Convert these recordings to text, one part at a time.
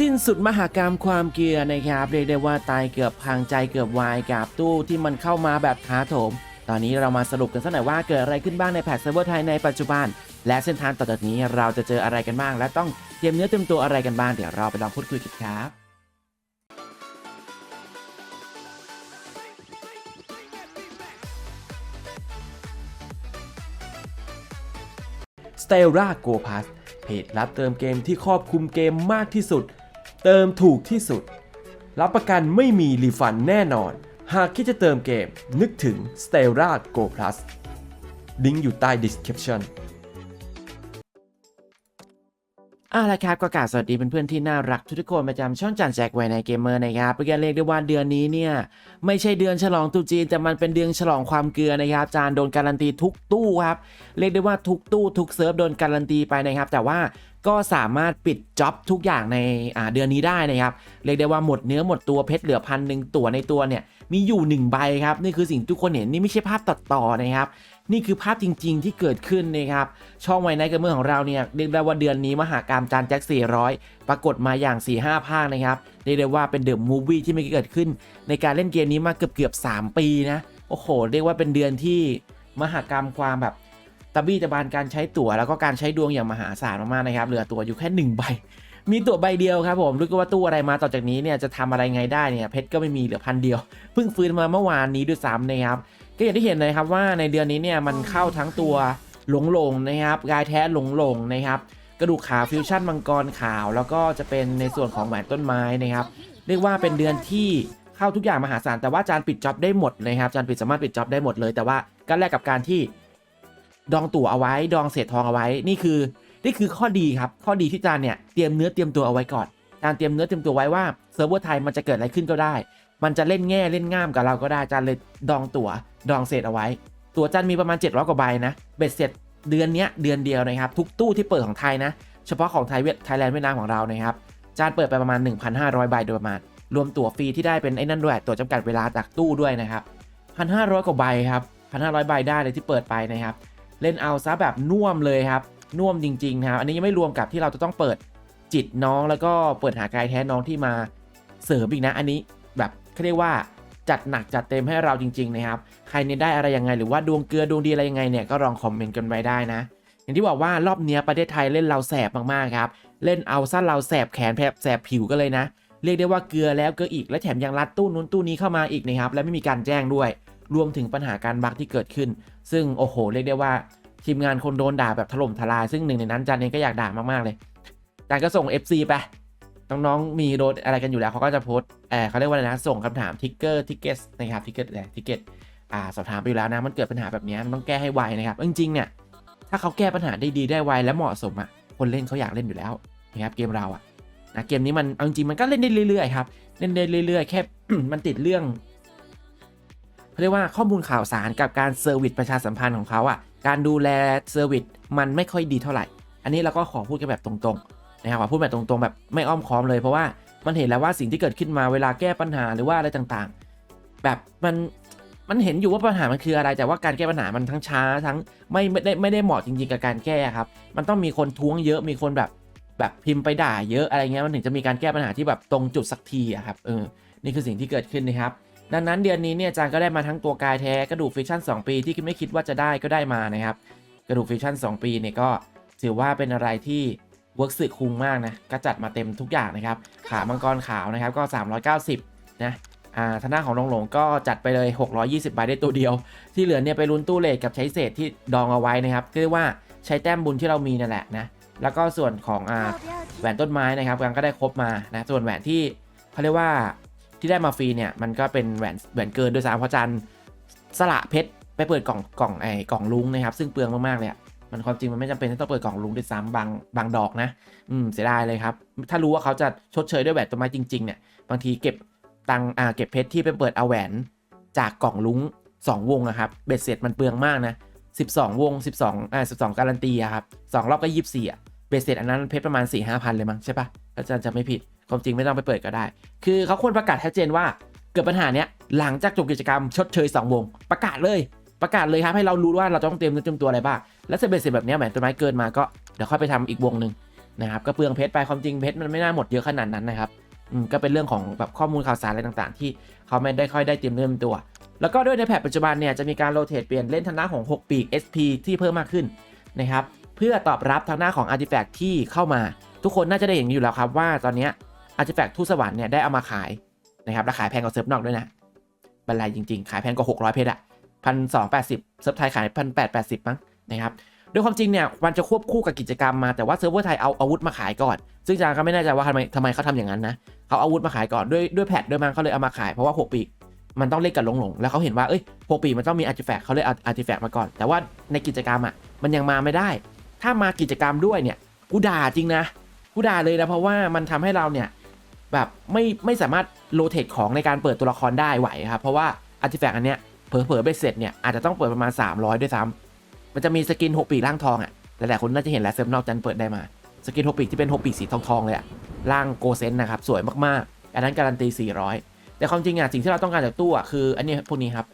สิ้นสุดมหากรรมความเกลือนะครับเรียกได้ว่าตายเกือบพังใจเกือบวายกับตู้ที่มันเข้ามาแบบท้าโถม ตอนนี้เรามาสรุปกันสักหน่อยว่าเกิดอะไรขึ้นบ้างในแพทเซิร์ฟเวอร์ไทยในปัจจุบัน และเส้นทางต่อจากนี้เราจะเจออะไรกันบ้าง และต้องเตรียมเนื้อเตรียมตัวอะไรกันบ้างเดี๋ยวเราไปลองพูดคุยกันครับ s t e l l a Go Pass เพจรับเติมเกมที่ครอบคลุมเกมมากที่สุด เติมถูกที่สุด รับประกันไม่มีรีฟันแน่นอน หากคิดจะเติมเกมนึกถึง s t e l l a Go Plus ลิงก์อยู่ใต้ description เอาละครับก็กราบสวัสดีเพื่อนๆที่น่ารักทุกคนประจำช่องจันแจกไว้ในเกมเมอร์นะครับเพื่อนเรียกได้ว่าเดือนนี้เนี่ยไม่ใช่เดือนฉลองตรุจีนแต่มันเป็นเดือนฉลองความเกลือนะครับจานโดนการันตีทุกตู้ครับเรียกได้ว่าทุกตู้ทุกเซิร์ฟโดนการันตีไปนะครับ แต่ว่าก็สามารถปิดจ็อบทุกอย่างในเดือนนี้ได้นะครับ เรียกได้ว่าหมดเนื้อหมดตัวเพชรเหลือพันหนึ่งตัวในตัวเนี่ยมีอยู่หนึ่งใบครับ นี่คือสิ่งทุกคนเห็นนี่ไม่ใช่ภาพตัดต่อนะครับ นี่คือภาพจริง ๆ ที่เกิดขึ้นนะครับช่องไวไนท์เกมเมอร์ของเราเนี่ยเรียกได้ว่าเดือนนี้มหากรรมจานแจ็ค 400 ปรากฏมาอย่าง 4-5 ภาคนะครับเรียกได้ว่าเป็นเดอะมูฟวี่ที่ไม่เคยเกิดขึ้น ในการเล่นเกมนี้มาเกือบเกือบๆ3ปีนะโอ้โห เรียกว่าเป็นเดือนที่มหากรรมความแบบตะบี้ตะบานการใช้ตั๋วแล้วก็การใช้ดวงอย่างมหาศาลมากๆนะครับเหลือตั๋วอยู่แค่หนึ่งใบมีตั๋วใบเดียวครับผมรู้ก็ว่าตู้อะไรมาต่อจากนี้เนี่ยจะทำอะไรไงได้เนี่ยเพชรก็ไม่มีเหลือพันเดียวเพิ่งฟื้นมาเมื่อวานนี้ด้วยซ้ำนะครับ ก็อย่างที่เห็นเลยครับว่าในเดือนนี้เนี่ยมันเข้าทั้งตัวหลงหลงนะครับกายแท้หลงหลงนะครับ กระดูกขาวฟิวชั่นมังกรขาว แล้วก็จะเป็นในส่วนของแหวนต้นไม้นะครับเรียกว่าเป็นเดือนที่เข้าทุกอย่างมหาศาลแต่ว่าจานปิดจ็อบได้หมดนะครับจานปิดสามารถปิดจ็อบได้หมดเลย แต่ว่าก็แลกกับการที่ดองตั๋วเอาไว้ ดองเศษทองเอาไว้ นี่คือนี่คือข้อดีครับ ข้อดีที่จานเนี่ยเตรียมเนื้อเตรียมตัวเอาไว้ก่อนจานเตรียมเนื้อเตรียมตัวไว้ว่าเซิร์ฟเวอร์ไทยมันจะเกิดอะไรขึ้นก็ได้ มันจะเล่นแง่เล่นง่ามกับเราก็ได้จานเลยดองตั๋วดองเศษเอาไว้ ตั๋วจันมีประมาณ 700กว่าใบนะเบ็ดเสร็จเดือนนี้เดือนเดียวนะครับ ทุกตู้ที่เปิดของไทยนะ เฉพาะของไทยเวียดไทยแลนด์เวียดนามของเรานะครับจานเปิดไปประมาณ 1,500 ใบโดยประมาณรวมตั๋วฟรีที่ได้เป็นไอ้นั่นด้วยตั๋วจำกัดเวลาจากตู้ด้วยนะครับ1,500กว่าใบครับ1,500 ใบได้เลยที่เปิดไปนะครับ เล่นเอาซะแบบน่วมเลยครับน่วมจริงๆนะครับอันนี้ยังไม่รวมกับที่เราจะต้องเปิดจิตน้องแล้วก็เปิดหากายแท้น้องที่มาเสริมอีกนะ อันนี้ เขาเรียกว่าจัดหนักจัดเต็มให้เราจริง ๆ นะครับ ใครเนี่ยได้อะไรยังไง หรือว่าดวงเกลือดวงดีอะไรยังไงเนี่ยก็ลองคอมเมนต์กันไว้ได้นะ อย่างที่บอกว่ารอบเนี้ยประเทศไทยเล่นเราแสบมากๆครับ เล่นเอาสั้นเราแสบแขนแผลแสบผิวกันเลยนะ เรียกได้ว่าเกลือแล้วเกลืออีกและแถมยังรัดตู้นู้นตู้นี้เข้ามาอีกนะครับ และไม่มีการแจ้งด้วย รวมถึงปัญหาการบั๊กที่เกิดขึ้น ซึ่งโอ้โห เรียกได้ว่าทีมงานคนโดนด่าแบบถล่มทลาย ซึ่งหนึ่งในนั้นจันเองก็อยากด่ามากๆเลยจันก็ส่ง FC ไป น้องๆมีโดนอะไรกันอยู่แล้วเขาก็จะโพสต์เออเขาเรียกว่าอะไรนะส่งคำถามทิกเกอร์ทิกเก็ตนะครับทิกเก็ตอะไรทิกเก็ตอ่าสอบถามไปอยู่แล้วนะมันเกิดปัญหาแบบนี้มันต้องแก้ให้ไวนะครับจริงๆเนี่ยถ้าเขาแก้ปัญหาได้ดีได้ไวและเหมาะสมอะคนเล่นเขาอยากเล่นอยู่แล้วนะครับเกมเราอะนะเกมนี้มันเอาจริงๆมันก็เล่นได้เรื่อยๆครับเล่นได้เรื่อยๆแค่มันติดเรื่องเขาเรียกว่าข้อมูลข่าวสารกับการเซอร์วิสประชาสัมพันธ์ของเขาอะการดูแลเซอร์วิสมันไม่ค่อยดีเท่าไหร่ อันนี้เราก็ขอพูดกันแบบตรงๆ นะครับพูดแบบตรงๆแบบไม่อ้อมค้อมเลยเพราะว่ามันเห็นแล้วว่าสิ่งที่เกิดขึ้นมาเวลาแก้ปัญหาหรือว่าอะไรต่างๆ แบบมันมันเห็นอยู่ว่าปัญหามันคืออะไร แต่ว่าการแก้ปัญหามันทั้งช้าทั้งไม่ไม่ได้ไม่ได้เหมาะจริงๆกับการแก้ครับ มันต้องมีคนท้วงเยอะมีคนแบบแบบพิมพ์ไปด่าเยอะอะไรเงี้ยมันถึงจะมีการแก้ปัญหาที่แบบตรงจุดสักทีอะครับเออนี่คือสิ่งที่เกิดขึ้นนะครับดังนั้นเดือนนี้เนี่ยจารย์ก็ได้มาทั้งตัวกายแท้กระดูกฟิชชั่น 2 ปีที่คิดไม่คิดว่าจะได้ก็ได้มานะครับ กระดูกฟิชชั่น 2 ปีเนี่ยก็ถือว่าเป็นอะไรที่ เวิร์กสึกคุ้มมากนะก็จัดมาเต็มทุกอย่างนะครับ ขามังกรขาวนะครับก็ 390 นะอ่าทางด้าของหลงหลงก็จัดไปเลย 620 ใบได้ตัวเดียว ที่เหลือเนี่ยไปลุ้นตู้เลทกับใช้เศษที่ดองเอาไว้นะครับเรียกว่าใช้แต้มบุญที่เรามีนั่นแหละนะแล้วก็ส่วนของอ่าแหวนต้นไม้นะครับกันก็ได้ครบมานะส่วนแหวนที่เขาเรียกว่าที่ได้มาฟรีเนี่ยมันก็เป็นแหวนแหวนเกินด้วยซ้ำเพราะจันสละเพชรไปเปิดกล่องกล่องไอ้กล่องลุงนะครับ ซึ่งเปลืองมากๆเลย มันความจริงมันไม่จำเป็นที่ต้องเปิดกล่องลุงด้วยซ้ำบางบางดอกนะ อืมเสียดายเลยครับ ถ้ารู้ว่าเขาจะชดเชยด้วยแหวนต้นไม้จริงๆเนี่ยบางทีเก็บตังอ่าเก็บเพชรที่ไปเปิดเอาแหวนจากกล่องลุง2 วงอะครับเบ็ดเสร็จมันเปลืองมากนะ12 วง 12อ่า12 การันตีครับสองรอบก็ 24อะเบ็ดเสร็จอันนั้นเพชรประมาณ 4 5พันเลยมั้งใช่ปะอาจารย์จะไม่ผิดความจริงไม่ต้องไปเปิดก็ได้ คือเขาควรประกาศชัดเจนว่าเกิดปัญหาเนี้ยหลังจากจบกิจกรรมชดเชย 2 วง ประกาศเลย ประกาศเลยครับให้เรารู้ว่าเราต้องเตรียมเตรียมตัวอะไรบ้าง แล้วเสร็จเบ็ดเสร็จแบบนี้แหวนต้นไม้เกินมาก็เดี๋ยวค่อยไปทำอีกวงหนึ่งนะครับก็เปลืองเพชรไปความจริงเพชรมันไม่น่าหมดเยอะขนาดนั้นนะครับอืมก็เป็นเรื่องของแบบข้อมูลข่าวสารอะไรต่างๆ ที่เขาไม่ได้ค่อยได้เตรียมเริ่มตัว แล้วก็ด้วยในแพทปัจจุบันเนี่ยจะมีการโรเตทเปลี่ยนเล่นทางหน้าของ 6 ปีก SP ที่เพิ่มมากขึ้นนะครับเพื่อตอบรับทางหน้าของอาร์ติแฟกที่เข้ามา ทุกคนน่าจะได้เห็นอยู่แล้วครับว่าตอนนี้อาร์ติแฟกทูตสวรรค์เนี่ยได้เอามาขายนะครับและขายแพงกว่าเซิร์ฟนอกด้วยนะบรรลัยจริงๆ ขายแพงกว่า600 เพชรอะ พันสองแปดสิบเซิร์ฟไทยขายพันแปดแปดสิบมั้งนะครับด้วยความจริงเนี่ยมันจะควบคู่กับกิจกรรมมาแต่ว่าเซิร์ฟเวอร์ไทยเอาอาวุธมาขายก่อน ซึ่งจางก็ไม่แน่ใจว่าทำไมทำไมเขาทำอย่างนั้นนะเขาเอาอาวุธมาขายก่อนด้วยด้วยแพทด้วยมันเขาเลยเอามาขายเพราะว่า6ปีมันต้องเล่นกับหลงหลงแล้วเขาเห็นว่าเอ้ยโปรปีมันต้องมีอาร์ติแฟกต์เขาเลยเอาอาร์ติแฟกต์มาก่อน แต่ว่าในกิจกรรมอะมันยังมาไม่ได้ ถ้ามากิจกรรมด้วยเนี่ยกูด่าจริงนะกูด่าเลยนะเพราะว่ามันทำให้เราเนี่ยแบบไม่ไม่สามารถโรเตทของในการเปิดตัวละครได้ไหวครับเพราะว่าอาร์ติแฟกต์อันเนี้ย เผลอๆเบ็ดเสร็จเนี่ยอาจจะต้องเปิดประมาณ 300 ด้วยซ้ำมันจะมีสกิน 6 ปีร่างทองอะหลายๆคนน่าจะเห็นแล้วเซิร์ฟนอกจันเปิดได้มา สกิน 6 ปีที่เป็น 6 ปีสีทองๆเลยอะร่างโกเซนนะครับสวยมากๆ อันนั้นการันตี 400 แต่ความจริงอะสิ่งที่เราต้องการจากตู้อะคืออันนี้พวกนี้ครับ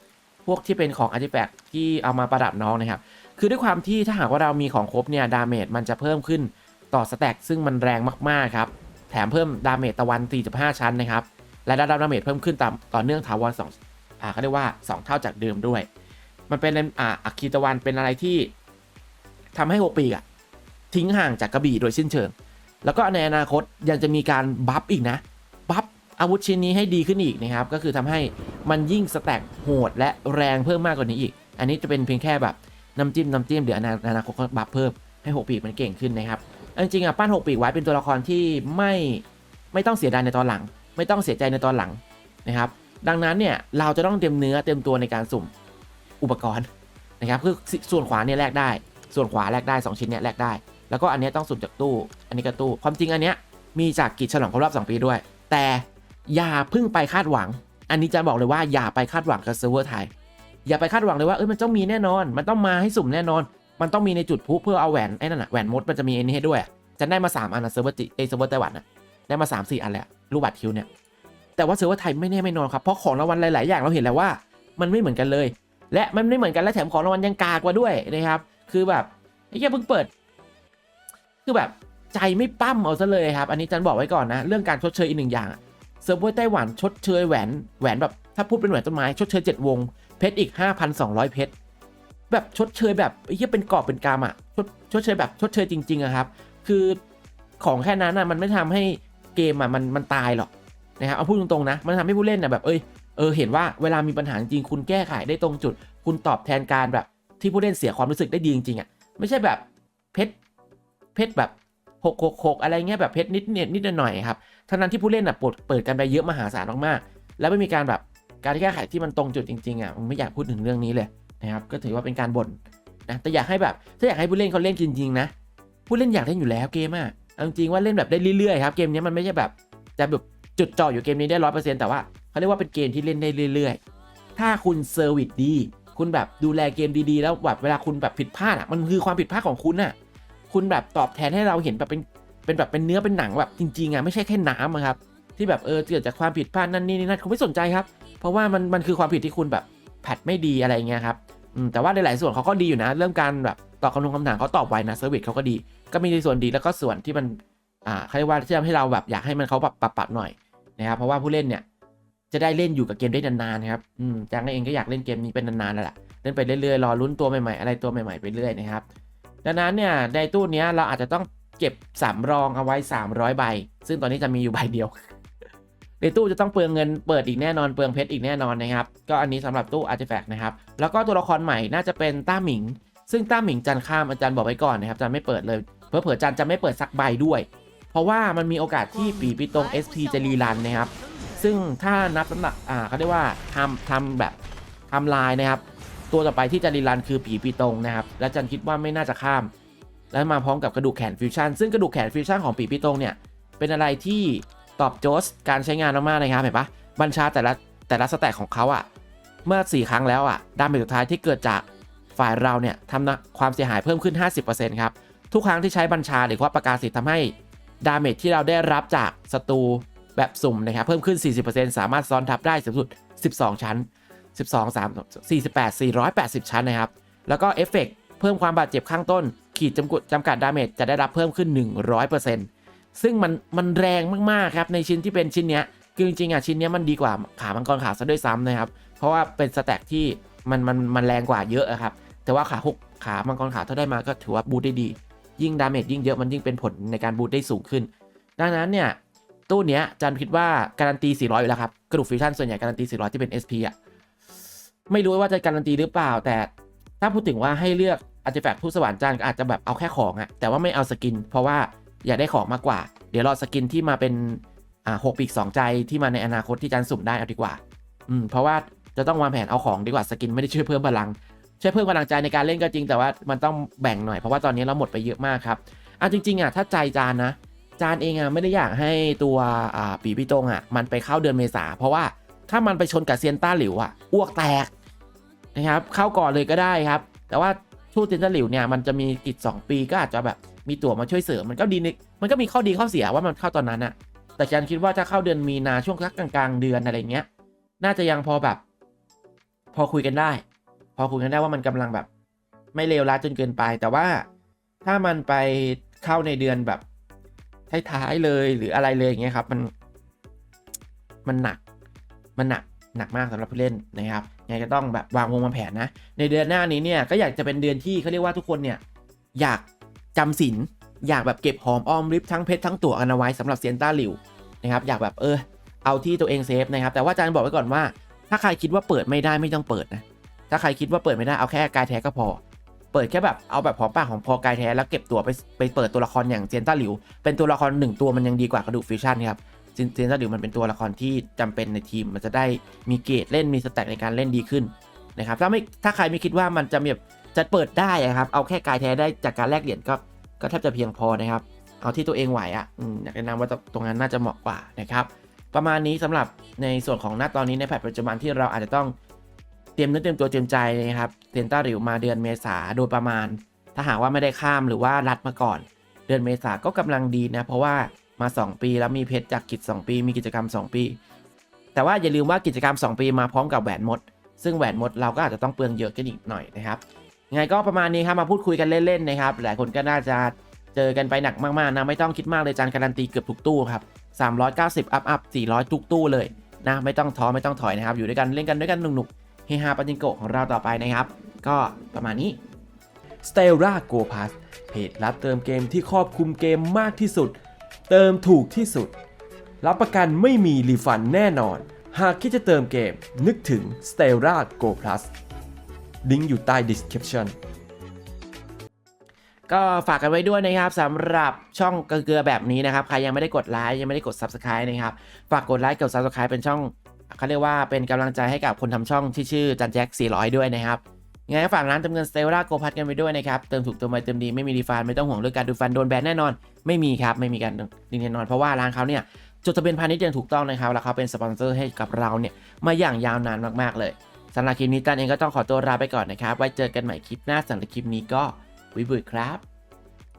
พวกที่เป็นของอาร์ติแฟกที่เอามาประดับน้องนะครับคือด้วยความที่ถ้าหากว่าเรามีของครบเนี่ยดาเมจมันจะเพิ่มขึ้นต่อสแต็กซึ่งมันแรงมากๆครับแถมเพิ่มดาเมจตะวัน 45 ชั้นนะครับและได้รับดาเมจเพิ่มขึ้นตามต่อเนื่องถาวร2 อ่าเขาเรียกว่า 2 เท่าจากเดิมด้วย มันเป็นอ่าอัคคีตะวันเป็นอะไรที่ทำให้โอปีอะทิ้งห่างจากกระบี่โดยสิ้นเชิง แล้วก็ในอนาคตยังจะมีการบัฟอีกนะ บัฟอาวุธชิ้นนี้ให้ดีขึ้นอีกนะครับ ก็คือทำให้มันยิ่งสแต็กโหดและแรงเพิ่มมากกว่านี้อีก อันนี้จะเป็นเพียงแค่แบบน้ำจิ้มน้ำจิ้มเดี๋ยวอนาอนาคตก็บัฟเพิ่มให้หกปีกมันเก่งขึ้นนะครับจริงๆอะปั้นหกปีกไว้เป็นตัวละครที่ไม่ไม่ต้องเสียดายในตอนหลัง ไม่ต้องเสียใจในตอนหลังนะครับ ดังนั้นเนี่ยเราจะต้องเตรียมเนื้อเตรียมตัวในการสุ่มอุปกรณ์นะครับคือส่วนขวาเนี่ยแลกได้ ส่วนขวาแลกได้ 2 ชิ้นเนี่ยแลกได้ แล้วก็อันนี้ต้องสุ่มจากตู้ อันนี้ก็ตู้ ความจริงอันเนี้ยมีจากกิจฉลองครบรอบ 2 ปีด้วย แต่อย่าพิ่งไปคาดหวัง อันนี้จะบอกเลยว่าอย่าไปคาดหวังกับเซิร์ฟเวอร์ไทย อย่าไปคาดหวังเลยว่าเอ้ยมันต้องมีแน่นอน มันต้องมาให้สุ่มแน่นอน มันต้องมีในจุดพุเพื่อเอาแหวนไอ้นั่นน่ะแหวนมดมันจะมีอ้นี้ให้ด้วยอะจะได้มาสามอันนะเซิร์ฟเวอร์จิเอเซิร์ฟเวอร์ไต้หวันน่ะได้มาสามสี่อันแหละรูปบัตรคิวเนี่ย แต่ว่าเซิร์ฟเวอร์ไทยไม่แน่ไม่นอนครับ เพราะของรางวัลหลาย ๆ อย่างเราเห็นแล้วว่า มันไม่เหมือนกันเลย และมันไม่เหมือนกันและแถมของรางวัลยังกากว่าด้วยนะครับ คือแบบไอ้แค่เพิ่งเปิด คือแบบใจไม่ปั้มเอาซะเลยครับ อันนี้จันบอกไว้ก่อนนะ เรื่องการชดเชยอีกหนึ่งอย่างเซิร์ฟเวอร์ไต้หวันชดเชยแหวนแหวนแบบถ้าพูดเป็นแหวนต้นไม้ชดเชย 7 วง เพชรอีก 5,200 เพชรแบบชดเชยแบบไอ้เหี้ยเป็นกอบเป็นกามอะชดชดเชยแบบชดเชยจริงๆอะครับ คือของแค่นั้นอะมันไม่ทำให้เกมอะมันมันตายหรอก นะครับเอาพูดตรงๆนะ มันทำให้ผู้เล่นอะแบบเอ้ยเออเห็นว่าเวลามีปัญหาจริงคุณแก้ไขได้ตรงจุด คุณตอบแทนการแบบที่ผู้เล่นเสียความรู้สึกได้ดีจริงๆอะไม่ใช่แบบเพชรเพชรแบบหกหกหกอะไรเงี้ยแบบเพชรนิดเนียนิดหน่อยครับทั้งนั้นที่ผู้เล่นอะปิดเปิดกันไปเยอะมหาศาลมากๆ แล้วไม่มีการแบบการแก้ไขที่มันตรงจุดจริงๆอะผมไม่อยากพูดถึงเรื่องนี้เลยนะครับก็ถือว่าเป็นการบ่นนะแต่อยากให้แบบถ้าอยากให้ผู้เล่นเขาเล่นจริงๆนะผู้เล่นอยากเล่นอยู่แล้วเกมอะเอาจริงๆว่าเล่นแบบได้เรื่อยๆครับเกมนี้มันไม่ใช่แบบจะแบบ จุดจ่ออยู่เกมนี้ได้ร้อยเปอร์เซ็นต์แต่ว่าเขาเรียกว่าเป็นเกมที่เล่นได้เรื่อย ๆ ถ้าคุณเซอร์วิสดี คุณแบบดูแลเกมดีๆ แล้วแบบเวลาคุณแบบผิดพลาดอะ มันคือความผิดพลาดของคุณน่ะ คุณแบบตอบแทนให้เราเห็นแบบเป็นเป็นแบบเป็นเนื้อเป็นหนังแบบจริงๆอะไม่ใช่แค่น้ำครับที่แบบเออเกิดจากความผิดพลาดนั่นนี่นี่นั่นเขาไม่สนใจครับ เพราะว่ามันมันคือความผิดที่คุณแบบแพทไม่ดีอะไรเงี้ยครับอืมแต่ว่าในหลายส่วนเขาก็ดีอยู่นะ เรื่องการแบบตอบคำถามคำถามเขาตอบไวนะเซอร์วิสเขาก็ดี ก็มีในส่วนดีแล้วก็ส่วนที่มันอ่าเขาเรียกว่าที่ทำให้เราแบบอยากให้มันเขาแบบปรับปรับหน่อย นะครับเพราะว่าผู้เล่นเนี่ยจะได้เล่นอยู่กับเกมได้นานๆครับอืมจางเองก็อยากเล่นเกมนี้เป็นนานๆแล้วแหละเล่นไปเรื่อยๆรอลุ้นตัวใหม่ๆอะไรตัวใหม่ๆไปเรื่อยนะครับดังนั้นเนี่ยในตู้เนี้ยเราอาจจะต้องเก็บสำรองเอาไว้ 300 ใบ ซึ่งตอนนี้จะมีอยู่ใบเดียว ในตู้จะต้องเปลืองเงินเปิดอีกแน่นอนเปลืองเพชรอีกแน่นอนนะครับ ก็อันนี้สำหรับตู้อาร์ติแฟกต์นะครับ แล้วก็ตัวละครใหม่น่าจะเป็นต้าหมิง ซึ่งต้าหมิงจันข้ามอาจารย์บอกไว้ก่อนนะครับจันไม่เปิดเลย เพื่อเผื่อจันจะไม่เปิดสักใบด้วย เพราะว่ามันมีโอกาสที่ปีปีตรง SP จะรีรันนะครับ ซึ่งถ้านับน้ำหนักอ่าเขาเรียกว่าทำทำแบบทำลายนะครับ ตัวต่อไปที่จะรีรันคือปีปีตรงนะครับ และจันคิดว่าไม่น่าจะข้าม และมาพร้อมกับกระดูกแขนฟิวชั่นซึ่งกระดูกแขนฟิวชั่นของปีปีตรงเนี่ยเป็นอะไรที่ตอบโจทย์การใช้งานมากๆนะครับเห็นปะบัญชาแต่ละแต่ละสแต็กของเขาอะเมื่อ 4 ครั้งแล้วอะดาเมจสุดท้ายที่เกิดจากฝ่ายเราเนี่ยทำนะความเสียหายเพิ่มขึ้น 50%ครับทุกครั้งที่ใช้บัญชาหรือว่าประกาศสิทธิ์ทำให้ ดาเมจที่เราได้รับจากศัตรูแบบสุ่มนะครับ เพิ่มขึ้น 40%สามารถซ้อนทับได้สูงสุด 12 ชั้น 12 3 48 480 ชั้นนะครับ แล้วก็เอฟเฟกต์เพิ่มความบาดเจ็บข้างต้น ขีดจำกัดจำกัดดาเมจจะได้รับเพิ่มขึ้น 100%ซึ่งมันมันแรงมากๆครับในชิ้นที่เป็นชิ้นเนี้ยคือจริงๆอะชิ้นเนี้ยมันดีกว่าขามังกรขาวซะด้วยซ้ำนะครับ เพราะว่าเป็นสแต็กที่มันมันมันแรงกว่าเยอะอะครับ แต่ว่าขาหกขามังกรขาวถ้าได้มาก็ถือว่าบูทได้ดี ยิ่งดาเมจยิ่งเยอะมันยิ่งเป็นผลในการบูทได้สูงขึ้น ดังนั้นเนี่ยตู้เนี้ยจันคิดว่าการันตี 400 อยู่แล้วครับกระดูกฟิวชั่นส่วนใหญ่การันตี 400 ที่เป็น SP อะไม่รู้ว่าจะการันตีหรือเปล่า แต่ถ้าพูดถึงว่าให้เลือกอาร์ติแฟกต์ผู้สวรรค์จันก็อาจจะแบบเอาแค่ของอะแต่ว่าไม่เอาสกิน เพราะว่าอยากได้ของมากกว่า เดี๋ยวรอสกินที่มาเป็นอ่าหกปีกสองใจที่มาในอนาคตที่จันสุ่มได้เอาดีกว่า อืมเพราะว่าจะต้องวางแผนเอาของดีกว่าสกินไม่ได้ช่วยเพิ่มพลัง ช่วยเพิ่มกำลังใจในการเล่นก็จริงแต่ว่ามันต้องแบ่งหน่อยเพราะว่าตอนนี้เราหมดไปเยอะมากครับอะจริงๆอะถ้าใจจานนะจานเองอะไม่ได้อยากให้ตัวอ่าปีพี่ตงอะมันไปเข้าเดือนเมษาเพราะว่าถ้ามันไปชนกับเซียนต้าหลิวอะอ้วกแตกนะครับเข้าก่อนเลยก็ได้ครับ แต่ว่าทูตเซียนต้าหลิวเนี่ยมันจะมีกิจ 2 ปีก็อาจจะแบบมีตั๋วมาช่วยเสริมมันก็ดีมันก็มีข้อดีข้อเสียว่ามันเข้าตอนนั้นอะแต่ฉันคิดว่าถ้าเข้าเดือนมีนาช่วงกลางกลางๆเดือนอะไรเงี้ยน่าจะยังพอแบบ พอคุยกันได้ อคุยกันได้ว่ามันกำลังแบบ ไม่เลวร้ายจนเกินไป แต่ว่าถ้ามันไปเข้าในเดือนแบบท้ายๆเลยหรืออะไรเลยอย่างเงี้ยครับ มันมันหนักมันหนักหนักมากสำหรับผู้เล่นนะครับยังไงก็ต้องแบบวางวงวางแผนนะ ในเดือนหน้านี้เนี่ยก็อยากจะเป็นเดือนที่เขาเรียกว่าทุกคนเนี่ยอยากจำสินอยากแบบเก็บหอมอ้อมริบทั้งเพชรทั้งตั๋วกันเอาไว้สำหรับเซียนต้าหลิวนะครับอยากแบบเออเอาที่ตัวเองเซฟนะครับแต่ว่าอาจารย์บอกไว้ก่อนว่า ถ้าใครคิดว่าเปิดไม่ได้ไม่ต้องเปิดนะ ถ้าใครคิดว่าเปิดไม่ได้เอาแค่กายแท้ก็พอ เปิดแค่แบบเอาแบบหอมปากของพอกายแท้แล้วเก็บตัวไปไปเปิดตัวละครอย่างเซียนต้าหลิว เป็นตัวละครหนึ่งตัวมันยังดีกว่ากระดูกฟิวชั่นครับเซียนต้าหลิวมันเป็นตัวละครที่จำเป็นในทีม มันจะได้มีเกรดเล่นมีสแต็กในการเล่นดีขึ้นนะครับถ้าไม่ถ้าใครไม่คิดว่ามันจะแบบจะเปิดได้ครับเอาแค่กายแท้ได้จากการแลกเหรียญก็ก็แทบจะเพียงพอนะครับเอาที่ตัวเองไหวอะอยากแนะนำว่าตรงนั้นน่าจะเหมาะกว่านะครับ ประมาณนี้สำหรับในส่วนของณตอนนี้ในแพทปัจจุบันที่เราอาจจะต้อง เตรียมเนื้อเตรียมตัวเตรียมใจนะครับเซนต้าริวมาเดือนเมษาโดยประมาณ ถ้าหากว่าไม่ได้ข้ามหรือว่ารัดมาก่อน เดือนเมษาก็กำลังดีนะ เพราะว่ามา 2 ปีแล้วมีเพชรจากกิจ 2 ปี มีกิจกรรม 2 ปี แต่ว่าอย่าลืมว่ากิจกรรม 2 ปีมาพร้อมกับแหวนมด ซึ่งแหวนมดเราก็อาจจะต้องเปลืองเยอะกันอีกหน่อยนะครับยังไงก็ประมาณนี้ครับมาพูดคุยกันเล่นๆนะครับหลายคนก็น่าจะเจอกันไปหนักมากๆนะไม่ต้องคิดมากเลยจานการันตีเกือบทุกตู้ครับ390อัพอัพ400 ทุกตู้เลยนะไม่ต้องท้อไม่ต้องถอยนะครับอยู่ด้วยกันเล่นกันด้วยกันหนุกๆ เฮฮาปาจิงโกของเราต่อไปนะครับ ก็ประมาณนี้ s t e l l a Go Pass เพจรับเติมเกมที่ครอบคลุมเกมมากที่สุด เติมถูกที่สุด รับประกันไม่มีรีฟันแน่นอน หากคิดจะเติมเกม นึกถึง s t e l l a Go Plus ลิงก์อยู่ใต้ description ก็ฝากกันไว้ด้วยนะครับสำหรับช่องเกลือแบบนี้นะครับ ใครยังไม่ได้กดไลค์ยังไม่ได้กด Subscribe นะครับ ฝากกดไลค์กด Subscribe เป็นช่อง เขาเรียกว่าเป็นกำลังใจให้กับคนทำช่องที่ชื่อจันแจ็ค400 ด้วยนะครับยังไงฝากร้านเติมเงินสเตลล่าโกพัดกันไปด้วยนะครับ เติมถูกเติมไวเติมดีไม่มีรีฟันไม่ต้องห่วงเรื่องการดูฟันโดนแบนแน่นอน ไม่มีครับ ไม่มีการดึงแน่นอน เพราะว่าร้านเขาเนี่ยจดทะเบียนพาณิชย์อย่างถูกต้องนะครับแล้วเขาเป็นสปอนเซอร์ให้กับเราเนี่ยมาอย่างยาวนานมากๆเลยสำหรับคลิปนี้ตันเองก็ต้องขอตัวลาไปก่อนนะครับไว้เจอกันใหม่คลิปหน้าสำหรับคลิปนี้ก็วิบุยครับ